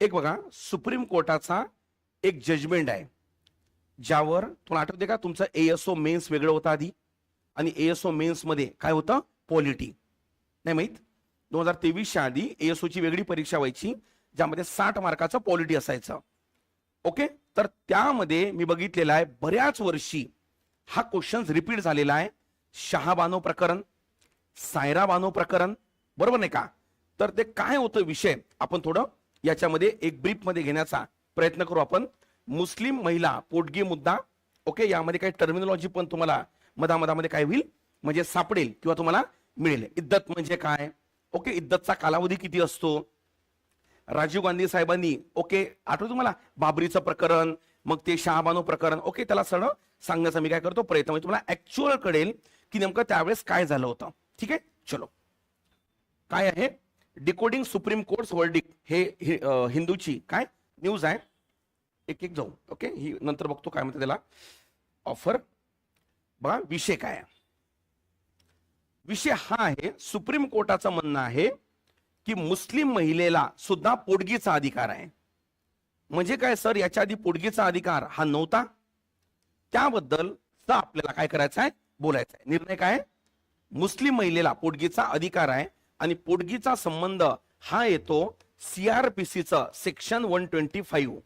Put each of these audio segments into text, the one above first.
एक बघा सुप्रीम कोर्टाचा एक जजमेंट आहे ज्यावर तुम्हाला आठवते का? तुमचं एएसओ मेन्स वेगळं होतं आधी आणि एएसओ मेन्समध्ये काय होतं? पॉलिटी नाही माहीत? दोन हजार तेवीसच्या आधी एएसओची ची वेगळी परीक्षा व्हायची ज्यामध्ये साठ मार्काचं पॉलिटी असायचं. ओके तर त्यामध्ये मी बघितलेलं आहे बऱ्याच वर्षी हा क्वेश्चन रिपीट झालेला आहे. शहाबानो प्रकरण सायरा बानो प्रकरण बरोबर नाही का? तर ते काय होतं विषय? आपण थोडं याच्यामध्ये एक ब्रीफमध्ये घेण्याचा प्रयत्न करू आपण. मुस्लिम महिला पोटगी मुद्दा ओके यामध्ये काही टर्मिनॉलॉजी पण तुम्हाला मधामधामध्ये काय होईल? म्हणजे सापडेल किंवा तुम्हाला मिळेल. इद्दत म्हणजे काय? ओके इद्दतचा कालावधी किती असतो? राजीव गांधी साहेबांनी ओके आठवतो तुम्हाला? बाबरीचं प्रकरण मग ते शहाबानो प्रकरण ओके त्याला सण सांगण्याचा मी काय करतो प्रयत्न. म्हणजे तुम्हाला ऍक्च्युअल कळेल की नेमकं त्यावेळेस काय झालं होतं. ठीक आहे? चलो. काय आहे? डिकोडिंग सुप्रीम कोर्ट वर्डिक हे हिंदूची काय? न्यूज आहे. एक एक जाऊ. ओके ही नंतर बघतो काय म्हणते त्याला. ऑफर बघा विषय काय विषय हा आहे सुप्रीम कोर्टाचं म्हणणं आहे की मुस्लिम महिलेला सुद्धा पोटगीचा अधिकार आहे. म्हणजे काय सर? याच्या आधी पोटगीचा अधिकार हा नव्हता. त्याबद्दल आपल्याला काय करायचं आहे बोलायचं आहे निर्णय काय मुस्लिम महिलेला पोटगीचा अधिकार आहे. आणि पोटगीचा संबंध हा येतो सीआरपीसीचं सेक्शन वन ट्वेंटी फाईव्ह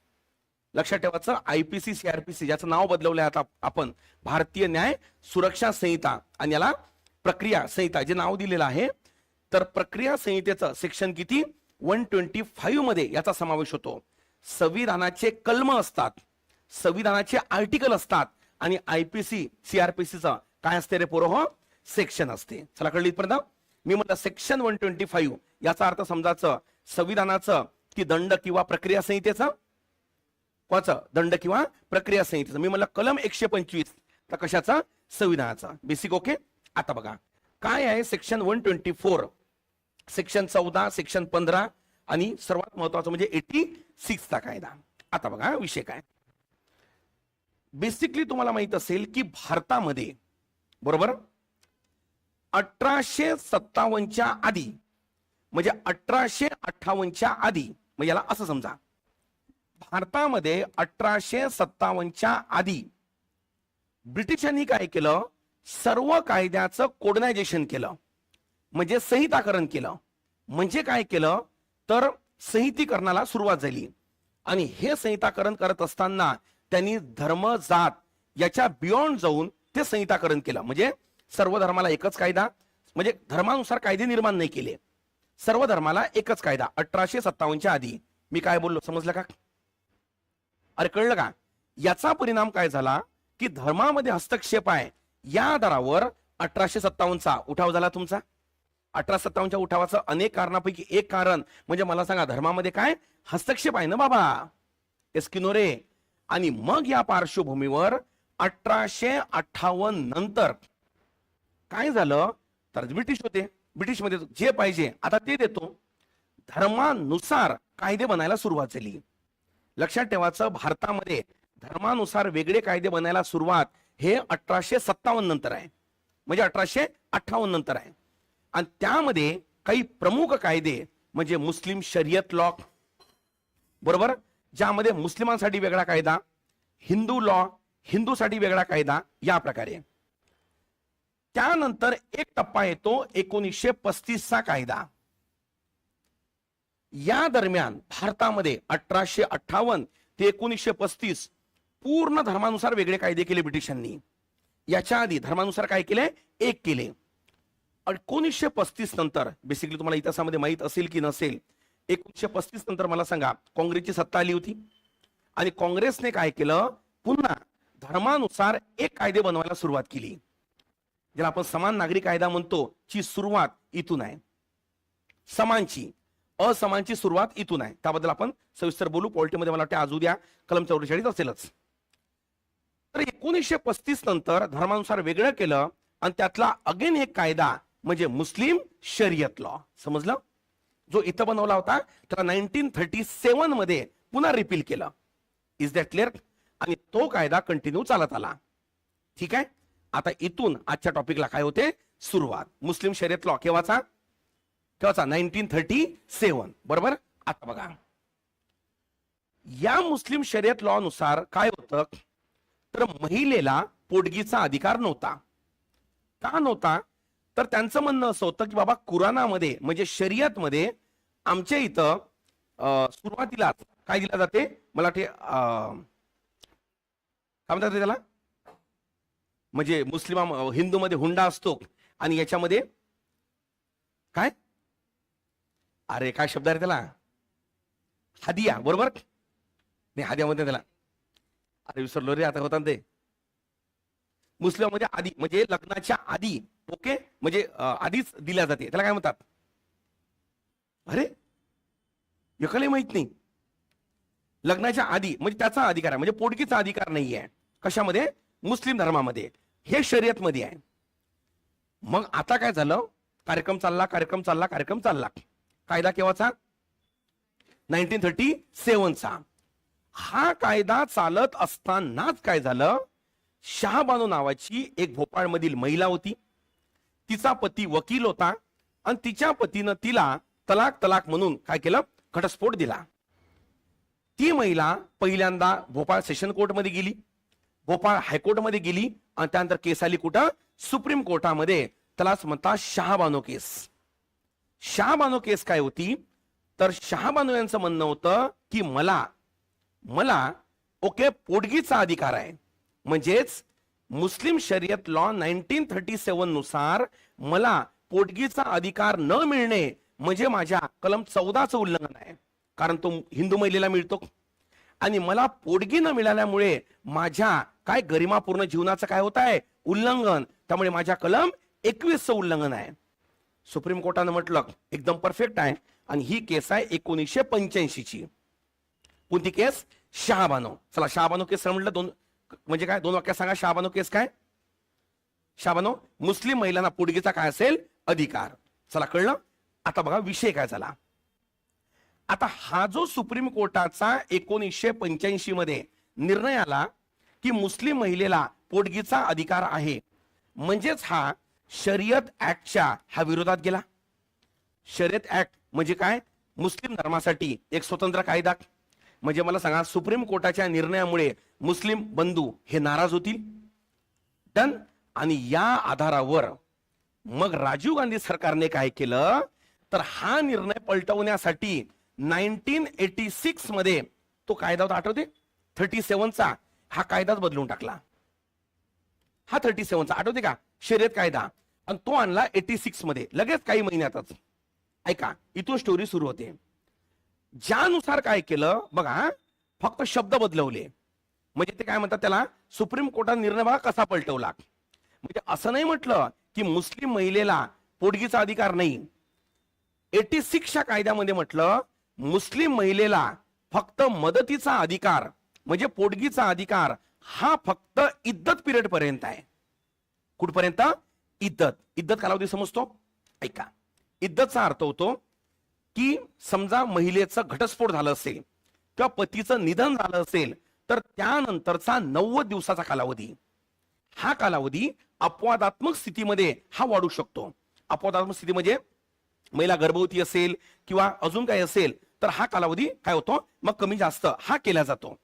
लक्षात ठेवायचं आयपीसी सीआरपीसी ज्याचं नाव बदलवलं आहे आता आपण. भारतीय न्याय सुरक्षा संहिता आणि याला प्रक्रिया संहिता जे नाव दिलेलं आहे. तर प्रक्रिया संहितेचं सेक्शन किती? वन ट्वेंटी फाईव्हमध्ये याचा समावेश होतो. संविधानाचे कलम असतात. संविधानाचे आर्टिकल असतात. आणि आयपीसी सीआरपीसीचं काय असते रे पोरं हो? सेक्शन असते. चला कळली इथपर्यंत? मी म्हटलं सेक्शन वन ट्वेंटी फाईव्ह याचा अर्थ समजायचं संविधानाचं की दंड किंवा प्रक्रिया संहितेचं? कोणाचं? दंड किंवा प्रक्रिया संहितेचं. मी म्हणलं कलम एकशे पंचवीस. तर कशाचा? संविधानाचा. बेसिक ओके आता बघा. काय आहे section one twenty four section चौदा सेक्शन पंधरा आणि सर्वात महत्वाचं म्हणजे एटी सिक्सचा कायदा. आता बघा विषय काय? बेसिकली तुम्हाला माहीत असेल की भारतामध्ये बरोबर? अठराशे सत्तावन्नच्या आधी. म्हणजे अठराशे अठ्ठावन्नच्या आधी. म्हणजे याला असं समजा. भारतामध्ये अठराशे सत्तावन्नच्या आधी ब्रिटिशांनी काय केलं? सर्व कायद्याचं कोडनायझेशन केलं. म्हणजे संहिताकरण केलं. म्हणजे काय केलं? तर संहितीकरणाला सुरुवात झाली. आणि हे संहिताकरण करत असताना त्यांनी धर्म जात याच्या बियॉन्ड जाऊन ते संहिताकरण केलं. म्हणजे सर्व धर्माला एकच कायदा म्हणजे धर्मानुसार कायदे निर्माण नाही केले. सर्व धर्माला एकच कायदा अठराशे सत्तावन्नच्या आधी. मी काय बोललो समजलं का? अरे कळलं का? याचा परिणाम काय झाला की धर्मामध्ये हस्तक्षेप आहे. या आधारावर अठराशे सत्तावन्नचा उठाव झाला तुमचा. अठरा सत्तावन्नच्या उठावाचं अनेक कारणापैकी एक कारण म्हणजे मला सांगा धर्मामध्ये काय? हस्तक्षेप आहे ना बाबा. एस्किनोरे आणि मग या पार्श्वभूमीवर अठराशे अठ्ठावन्न नंतर काय झालं? तर ब्रिटिश होते. ब्रिटिशमध्ये जे पाहिजे आता ते देतो. धर्मानुसार कायदे बनायला सुरुवात झाली. लक्षात ठेवायचं भारतामध्ये धर्मानुसार वेगळे कायदे बनायला सुरुवात हे अठराशे सत्तावन्न नंतर आहे. म्हणजे अठराशे अठ्ठावन्न नंतर आहे. आणि त्यामध्ये काही प्रमुख कायदे म्हणजे मुस्लिम शर्यत लॉ बरोबर? ज्यामध्ये मुस्लिमांसाठी वेगळा कायदा हिंदू लॉ हिंदूसाठी वेगळा कायदा या प्रकारे. त्यानंतर एक टप्पा येतो एकोणीसशे पस्तीसचा कायदा. या दरम्यान भारतामध्ये अठराशे अठ्ठावन्न ते एकोणीसशे पस्तीस पूर्ण धर्मानुसार वेगळे कायदे केले ब्रिटिशांनी. याच्या आधी धर्मानुसार काय केले? एक केले. एकोणीसशे पस्तीस नंतर बेसिकली तुम्हाला इतिहासामध्ये माहीत असेल की नसेल एकोणीसशे पस्तीस नंतर मला सांगा काँग्रेसची सत्ता आली होती. आणि काँग्रेसने काय केलं? पुन्हा धर्मानुसार एक कायदे बनवायला सुरुवात केली. ज्याला आपण समान नागरिक कायदा म्हणतो ची सुरुवात इथून आहे. समानची असमानची सुरुवात इथून आहे. त्याबद्दल आपण सविस्तर बोलू. पॉलिटीमध्ये मला वाटते आज उद्या कलम चौवेचाळीस असेलच. तर एकोणीसशे पस्तीस नंतर धर्मानुसार वेगळं केलं आणि त्यातला अगेन एक कायदा म्हणजे मुस्लिम शर्यत लॉ. समजलं? जो इथं बनवला होता त्याला नाईन्टीन थर्टी सेवनमध्ये पुन्हा रिपील केलं. इज दॅट क्लिअर आणि तो कायदा कंटिन्यू चालत आला. ठीक आहे? आता इथून आजच्या टॉपिकला काय होते? सुरुवात. मुस्लिम शर्यत लॉ केव्हाचा केव्हाचा नाईन्टीन थर्टी सेवन बरोबर? आता बघा. या मुस्लिम शर्यत लॉ नुसार काय होतं? तर महिलेला पोटगीचा अधिकार नव्हता. का नव्हता? तर त्यांचं म्हणणं असं होतं की बाबा कुराणामध्ये म्हणजे शर्यतमध्ये आमच्या इथं सुरुवातीलाच सुरुवातीला काय दिलं जाते? मला ते अं, काय म्हणतात त्याला? म्हणजे मुस्लिमा हिंदूमध्ये हुंडा असतो आणि याच्यामध्ये काय? अरे काय शब्द आहे त्याला? हदिया बरोबर? नाही हदियामध्ये त्याला. अरे विसरलो रे आता होता ते. मुस्लिममध्ये आधी म्हणजे लग्नाच्या आधी ओके? म्हणजे आधीच दिल्या जाते. त्याला काय म्हणतात? अरे एकालाही माहीत नाही. लग्नाच्या आधी म्हणजे त्याचा अधिकार आहे म्हणजे पोटगीचा अधिकार नाही आहे कशामध्ये? मुस्लिम धर्मामध्ये हे शर्यतमध्ये आहे. मग आता काय झालं? कार्यक्रम चालला कार्यक्रम चालला कार्यक्रम चालला. कायदा केव्हाचा? नाईन्टीन थर्टी सेवनचा. हा कायदा चालत असतानाच काय झालं? शहाबानो नावाची एक भोपाळमधील महिला होती. तिचा पती वकील होता आणि तिच्या पतीनं तिला तलाक तलाक म्हणून काय केलं? घटस्फोट दिला. ती महिला पहिल्यांदा भोपाळ सेशन कोर्टमध्ये गेली. भोपाळ हायकोर्टमध्ये गेली आणि त्यानंतर केस आली कुठं? सुप्रीम कोर्टामध्ये. त्यालाच म्हणतात शहाबानो केस. शहाबानो केस काय होती? तर शहाबानो यांचं म्हणणं होतं की मला मला ओके पोटगीचा अधिकार आहे. म्हणजेच मुस्लिम शर्यत लॉ नाईन्टीन थर्टी सेवननुसार मला पोटगीचा अधिकार न मिळणे म्हणजे माझ्या कलम चौदाचं उल्लंघन आहे. कारण तो हिंदू महिलेला मिळतो. आणि मला पोटगी न मिळाल्यामुळे माझ्या काय गरिमापूर्ण जीवनाचं काय होत आहे? उल्लंघन. त्यामुळे माझ्या कलम एकवीसचं उल्लंघन आहे. सुप्रीम कोर्टानं म्हटलं एकदम परफेक्ट आहे. आणि ही केस आहे एकोणीसशे पंच्याऐंशीची. कोणती केस? शहाबानो. चला शहाबानो केस म्हटलं दोन म्हणजे काय? दोन वाक्यात सांगा शहाबानो केस काय? शहाबानो मुस्लिम महिलांना पुडगीचा काय असेल? अधिकार. चला कळलं? आता बघा विषय काय झाला? आता हा जो सुप्रीम कोर्टाचा एकोणीसशे पंच्याऐंशी मध्ये निर्णय आला की मुस्लिम महिलेला पोटगीचा अधिकार आहे. म्हणजेच हा शर्यत ऍक्टच्या हा विरोधात गेला. शर्यत ऍक्ट म्हणजे काय? मुस्लिम धर्मासाठी एक स्वतंत्र कायदा. म्हणजे मला सांगा सुप्रीम कोर्टाच्या निर्णयामुळे मुस्लिम बंधू हे नाराज होतील? डन. आणि या आधारावर मग राजीव गांधी सरकारने काय केलं? तर हा निर्णय पलटवण्यासाठी नाईन्टीन एटी सिक्समध्ये तो कायदा होता आठवते थर्टी सेव्हनचा. हा कायदाच बदलून टाकला. हा थर्टी सेव्हनचा आठवते का? शर्यत कायदा. आणि तो आणला एटी सिक्समध्ये. लगेच काही महिन्यातच. ऐका इथून स्टोरी सुरू होते. ज्यानुसार काय केलं बघा फक्त शब्द बदलवले. म्हणजे ते काय म्हणतात त्याला? सुप्रीम कोर्टात निर्णय बघा कसा पलटवला. म्हणजे असं नाही म्हटलं की मुस्लिम महिलेला पोटगीचा अधिकार नाही. एटी सिक्सच्या कायद्यामध्ये म्हटलं मुस्लिम महिलेला फक्त मदतीचा अधिकार म्हणजे पोटगीचा अधिकार हा फक्त इद्दत पिरियड पर्यंत आहे. कुठपर्यंत? इद्दत. इद्दत कालावधी समजतो? ऐका. इद्दतचा अर्थ होतो की समजा महिलेचं घटस्फोट झालं असेल किंवा पतीचं निधन झालं असेल तर त्यानंतरचा नव्वद दिवसाचा कालावधी. हा कालावधी अपवादात्मक स्थितीमध्ये हा वाढू शकतो. अपवादात्मक स्थिती म्हणजे महिला गर्भवती असेल किंवा अजून काही असेल तर हा कालावधी काय होतो? मग कमी जास्त हा केला जातो.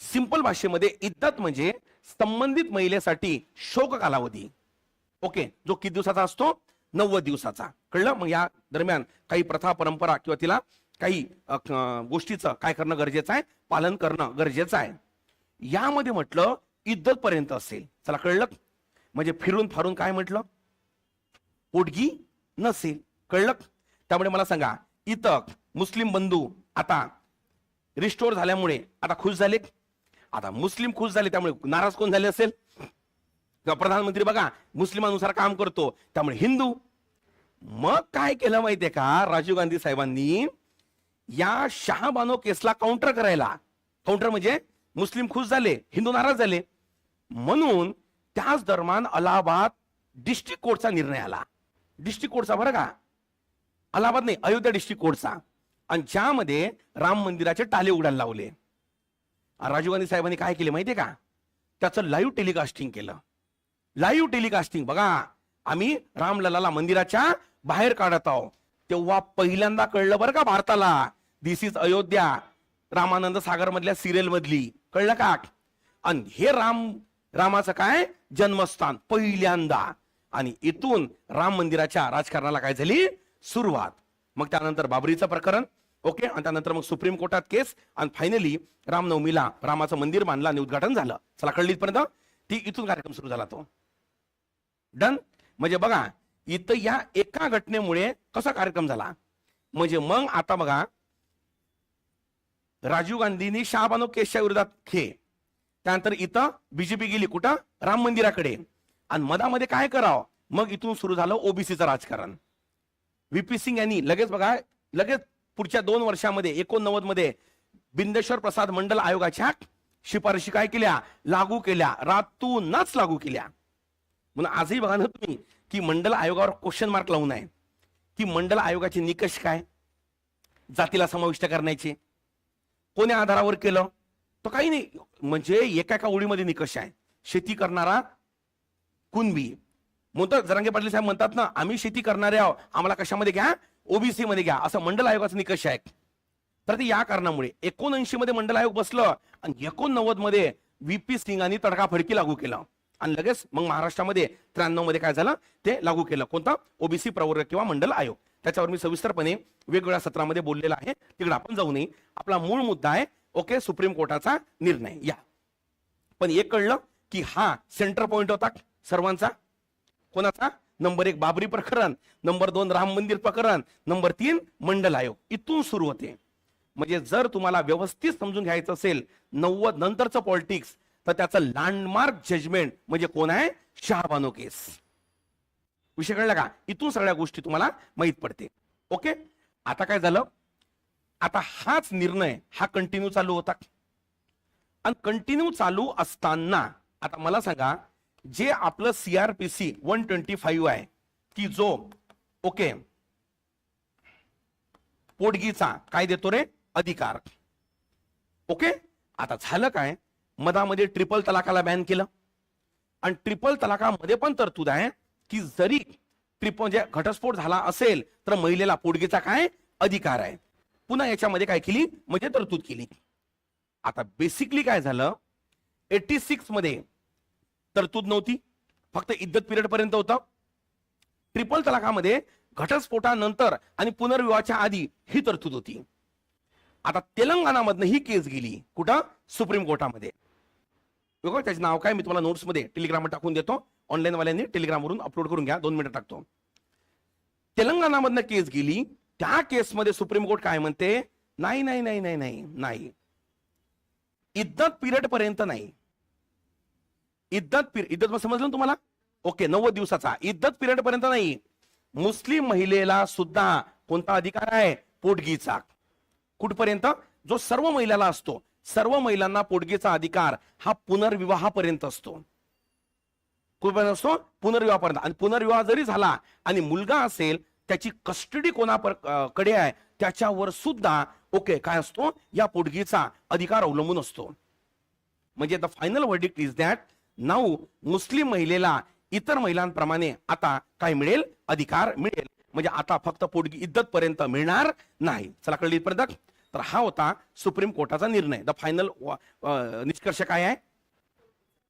सिंपल भाषेमध्ये इद्दत म्हणजे संबंधित महिलेसाठी शोक कालावधी. ओके जो किती दिवसाचा असतो? नव्वद दिवसाचा. कळलं? मग या दरम्यान काही प्रथा परंपरा किंवा तिला काही गोष्टीचं काय करणं गरजेचं आहे? पालन करणं गरजेचं आहे. यामध्ये म्हटलं इद्दत पर्यंत असेल. चला कळलं? म्हणजे फिरून फारून काय म्हटलं? पोटगी नसेल. कळलं? त्यामुळे मला सांगा इतक मुस्लिम बंधू आता रिस्टोर झाल्यामुळे आता खुश झाले? आता मुस्लिम खुश झाले त्यामुळे नाराज कोण झाले असेल? किंवा प्रधानमंत्री बघा मुस्लिमानुसार काम करतो त्यामुळे हिंदू. मग काय केलं माहितीये का? राजीव गांधी साहेबांनी या शहाबानो केसला काउंटर करायला. काउंटर म्हणजे मुस्लिम खुश झाले हिंदू नाराज झाले. म्हणून त्याच दरम्यान अलाहाबाद डिस्ट्रिक्ट कोर्टचा निर्णय आला. डिस्ट्रिक्ट कोर्टचा बरं का? अलाहाबाद नाही अयोध्या डिस्ट्रिक्ट कोर्टचा आणि ज्यामध्ये राम मंदिराचे टाले उडायला लावले. राजीव गांधी साहेबांनी काय केले माहितीये का? त्याचं लाईव्ह टेलिकास्टिंग केलं. लाईव्ह टेलिकास्टिंग बघा आम्ही रामललाला मंदिराच्या बाहेर काढत आहोत. तेव्हा पहिल्यांदा कळलं बरं का भारताला. This is Ayodhya. Ramanand Sagar मधल्या सिरियल मधली कळलं का? आणि हे राम रामाचं काय? जन्मस्थान. पहिल्यांदा. आणि इथून राम मंदिराच्या राजकारणाला काय झाली? सुरुवात. मग त्यानंतर बाबरीचं प्रकरण. ओके? आणि त्यानंतर मग सुप्रीम कोर्टात केस आणि फायनली रामनवमीला रामाचं मंदिर बांधलं आणि उद्घाटन झालं. चला कळली इथपर्यंत ती इथून कार्यक्रम सुरू झाला तो. डन म्हणजे बघा इथं या एका घटनेमुळे कसा कार्यक्रम झाला? म्हणजे मग आता बघा राजीव गांधींनी शहाबानो केसच्या विरोधात खे. त्यानंतर इथं बीजेपी गेली कुठं? राम मंदिराकडे. आणि मधामध्ये काय करावं? मग इथून सुरू झालं ओबीसीचं राजकारण. व्हीपी सिंग यांनी लगेच बघा लगेच पुढच्या दोन वर्षामध्ये एकोणनव्वदमध्ये बिंदेश्वर प्रसाद मंडल आयोगाच्या शिफारशी काय केल्या? लागू केल्या. रातूनच लागू केल्या. म्हणून आजही बघा ना तुम्ही की मंडल आयोगावर क्वेश्चन मार्क लावून आहे. की मंडल आयोगाचे निकष काय? जातीला समाविष्ट करण्याचे. कोण्या आधारावर केलं? तर काही नाही. म्हणजे एका एका ओळीमध्ये निकष आहे. शेती करणारा कुणबी. म्हणतात जरांगे पाटील साहेब म्हणतात ना आम्ही शेती करणारे आहोत. आम्हाला कशामध्ये घ्या? ओबीसी मध्ये घ्या. असं मंडल आयोगाचा निकष आहे. तर ते या कारणामुळे. एकोणऐंशी मध्ये मंडल आयोग बसलं आणि एकोणनव्वदमध्ये व्हीपी सिंगांनी तडकाफडकी लागू केलं. आणि लगेच मग महाराष्ट्रामध्ये त्र्याण्णवमध्ये काय झालं? ते लागू केलं. कोणता? ओबीसी प्रवर्ग किंवा मंडल आयोग. त्याच्यावर मी सविस्तरपणे वेगवेगळ्या सत्रामध्ये बोललेला आहे. तिकडे आपण जाऊ नये. आपला मूळ मुद्दा आहे. ओके सुप्रीम कोर्टाचा निर्णय. या. पण एक कळलं की हा सेंटर पॉइंट होता सर्वांचा. कोणाचा? नंबर एक बाबरी प्रकरण नंबर दोन राम मंदिर प्रकरण नंबर तीन मंडल आयोग. इथून सुरू होते. म्हणजे जर तुम्हाला व्यवस्थित समजून घ्यायचं असेल नव्वद नंतरचं पॉलिटिक्स तर त्याचं लँडमार्क जजमेंट म्हणजे कोण आहे? शहाबानो केस. विषय कळला का? इथून सगळ्या गोष्टी तुम्हाला माहीत पडते ओके? आता काय झालं? आता हाच निर्णय हा कंटिन्यू चालू होता. आणि कंटिन्यू चालू असताना आता मला सांगा जे आपलं सीआरपीसी वन ट्वेंटी फाईव्ह आहे की जो ओके. पोटगीचा काय देतो रे? अधिकार. ओके? आता झालं काय? मधामध्ये ट्रिपल तलाकाला बॅन केलं. आणि ट्रिपल तलाकामध्ये पण तरतूद आहे की जरी ट्रिपल म्हणजे घटस्फोट झाला असेल तर महिलेला पोटगीचा काय? अधिकार आहे. पुन्हा याच्यामध्ये काय केली? म्हणजे तरतूद केली. आता बेसिकली काय झालं? एटी सिक्समध्ये तरतूद नव्हती. फक्त इद्दत पिरियड पर्यंत होता. ट्रिपल तलाकामध्ये घटस्फोटानंतर आणि पुनर्विवाहाच्या आधी ही तरतूद होती. आता तेलंगणामधनं ही केस गेली. कुठं? सुप्रीम कोर्टामध्ये. बघा त्याचं नाव काय? मी तुम्हाला नोट्समध्ये टेलिग्रामवर टाकून देतो. ऑनलाईन वाल्यांनी टेलिग्रामवरून अपलोड करून घ्या. दोन मिनिटं टाकतो. तेलंगणामधनं केस गेली. त्या केसमध्ये सुप्रीम कोर्ट काय म्हणते? नाही नाही नाही नाही नाही नाही. इद्दत पिरियड पर्यंत नाही. इद्दत पिरियड इद्दत समजलं तुम्हाला? ओके नव्वद दिवसाचा. इद्दत पिरियड पर्यंत नाही. मुस्लिम महिलेला सुद्धा कोणता अधिकार आहे? पोटगीचा. कुठपर्यंत? जो सर्व महिलाला असतो. सर्व महिलांना पोटगीचा अधिकार हा पुनर्विवाहापर्यंत असतो. कुठपर्यंत असतो? पुनर्विवाहापर्यंत. आणि पुनर्विवाह जरी झाला आणि मुलगा असेल त्याची कस्टडी कोणा कडे आहे? त्याच्यावर सुद्धा ओके काय असतो? या पोटगीचा अधिकार अवलंबून असतो. म्हणजे the final verdict is that now मुस्लिम महिलेला इतर महिलांप्रमाणे आता काय मिळेल? अधिकार मिळेल. म्हणजे आता फक्त पोटगी इद्दत पर्यंत मिळणार नाही. चला कळली पर्यंत तर हा होता सुप्रीम कोर्टाचा निर्णय. द फायनल निष्कर्ष काय आहे?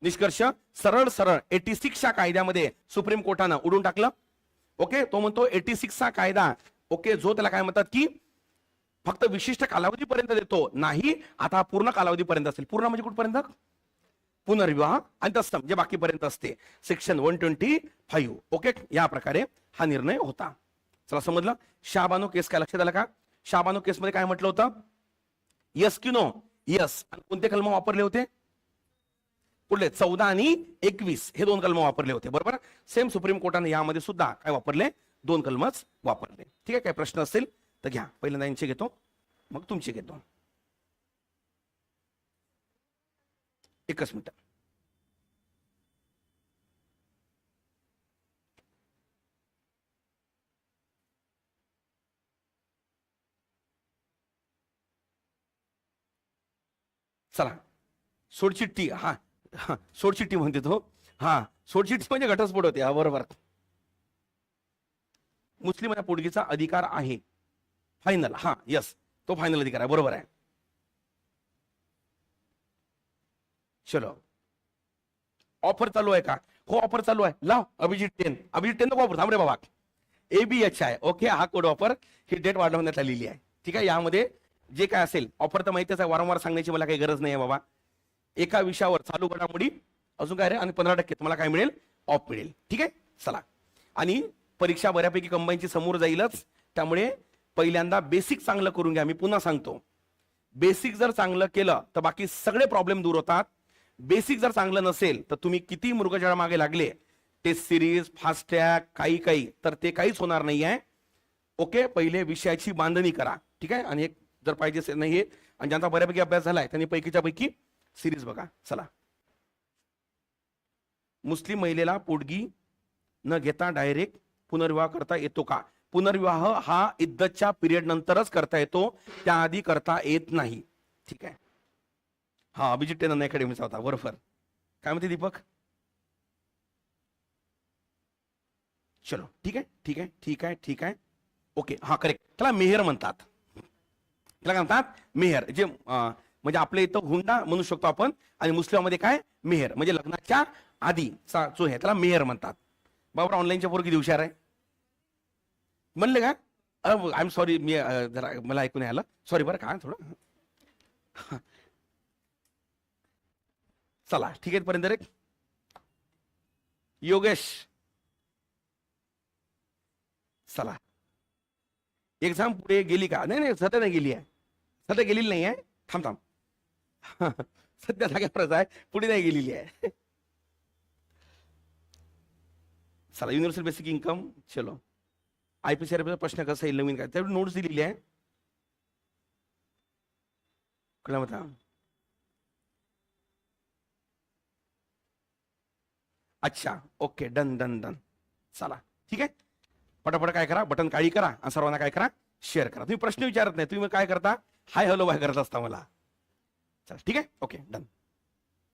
निष्कर्ष सरळ सरळ एटी सिक्सच्या कायद्यामध्ये सुप्रीम कोर्टानं उडून टाकलं. ओके? तो म्हणतो एटी सिक्सचा कायदा. ओके? जो त्याला काय म्हणतात की फक्त विशिष्ट कालावधीपर्यंत देतो. नाही आता पूर्ण कालावधीपर्यंत असेल. पूर्ण म्हणजे कुठपर्यंत? पुनर्विवाह आणि तसं जे बाकीपर्यंत असते. Section one twenty five okay या प्रकारे हा निर्णय होता. चला समजलं? शाबानो केस काय? लक्षात आलं का? शाबानो केसमध्ये काय म्हटलं होतं? यस की नो यस आणि कोणते कलम वापरले होते? पुढले चौदा आणि एकवीस. हे दोन कलम वापरले होते. बरोबर? सेम सुप्रीम कोर्टाने यामध्ये सुद्धा काय वापरले? दोन कलमच वापरले. ठीक आहे? काय प्रश्न असेल तर घ्या. पहिल्यांदा यांचे घेतो. मग तुमचे घेतो. एकच मिनिट. चला. सोडचिठ्ठी हा. हा सोडचिठ्ठी म्हणते तो. हा. सोडचिठ्ठी म्हणजे घटस्फोट होते. हा बरोबर. मुस्लिम पोटगीचा अधिकार आहे. फायनल हा यस तो फायनल अधिकार आहे. बरोबर आहे. चलो. ऑफर चालू आहे का? हो ऑफर चालू आहे. लाव अभिजित टेन. अभिजित टेन नको ऑफर थांब रे बाबा. ए बी एच आहे. ओके हा कोड ऑफर ही डेट वाढवण्यात आलेली आहे. ठीक आहे? यामध्ये जे काय असेल ऑफर तर माहितीच आहे. वारंवार सांगण्याची मला काही गरज नाही आहे बाबा. एका विषयावर चालू घडामोडी अजून काय रे? आणि पंधरा टक्के तुम्हाला काय मिळेल? ऑफ मिळेल. ठीक आहे? चला. आणि परीक्षा बऱ्यापैकी कंबाईनची समोर जाईलच. त्यामुळे पहिल्यांदा बेसिक चांगलं करून घ्या. मी पुन्हा सांगतो. बेसिक जर चांगलं केलं तर बाकी सगळे प्रॉब्लेम दूर होतात. बेसिक जर चांगलं नसेल तर तुम्ही किती मृगजळा मागे लागले? टेस्ट सिरीज फास्टॅग काही काही. तर ते काहीच होणार नाही आहे ओके पहिले विषयाची बांधणी करा. ठीक आहे? आणि एक जर पाहिजे असेल नाही हे आणि ज्यांचा बऱ्यापैकी अभ्यास झालाय त्यांनी पैकीच्या पैकी सिरीज बघा. चला. मुस्लिम महिलेला पोटगी न घेता डायरेक्ट पुनर्विवाह करता येतो का? पुनर्विवाह हा इद्दतच्या पिरियड नंतरच करता येतो. त्याआधी करता येत नाही. ठीक आहे? हा अभिजित टेनन अकॅडमीचा होता बरोबर. काय म्हणते दीपक? चलो ठीक आहे ठीक आहे ठीक आहे ठीक आहे. ओके हा करेक्ट त्याला मेहर म्हणतात. त्याला काय म्हणतात? मेहर. जे म्हणजे आपल्या इथं हुंडा म्हणू शकतो आपण आणि मुस्लिममध्ये काय? मेहर. म्हणजे लग्नाच्या आधीचा जो आहे त्याला मेहर म्हणतात. बाबा ऑनलाईनच्या पोर किती हुशार आहे म्हणले का? आय एम सॉरी मी जरा मला ऐकून आलं. सॉरी बरं का थोडं. चला ठीक आहे पर्यंत रे योगेश. चला. एक्झाम पुढे गेली का? नाही नाही सध्या नाही गेली आहे. सध्या गेलेली नाही आहे. थांब थांब. सध्या जाग्यावरच आहे. पुढे नाही गेलेली आहे. चला युनिव्हर्सल बेसिक इन्कम चलो. आय पी सी प्रश्न कसा येईल? नवीन काय? त्यावेळी नोट्स दिलेली आहे. कळलं म्हणता अच्छा ओके डन डन डन. चला ठीक आहे? पटापट काय करा बटन काळी करा आणि सर्वांना काय करा शेअर करा. तुम्ही प्रश्न विचारत नाही तुम्ही काय करता? हाय हॅलो बाय करत असता मला? चला ठीक आहे? Okay done.